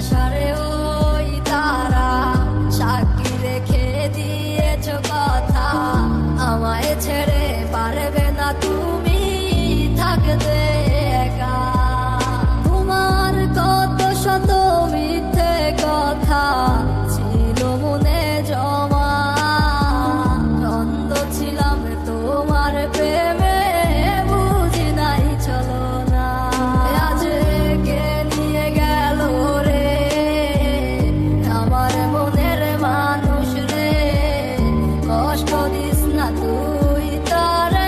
I'll lasciare ora. This না তুই তারা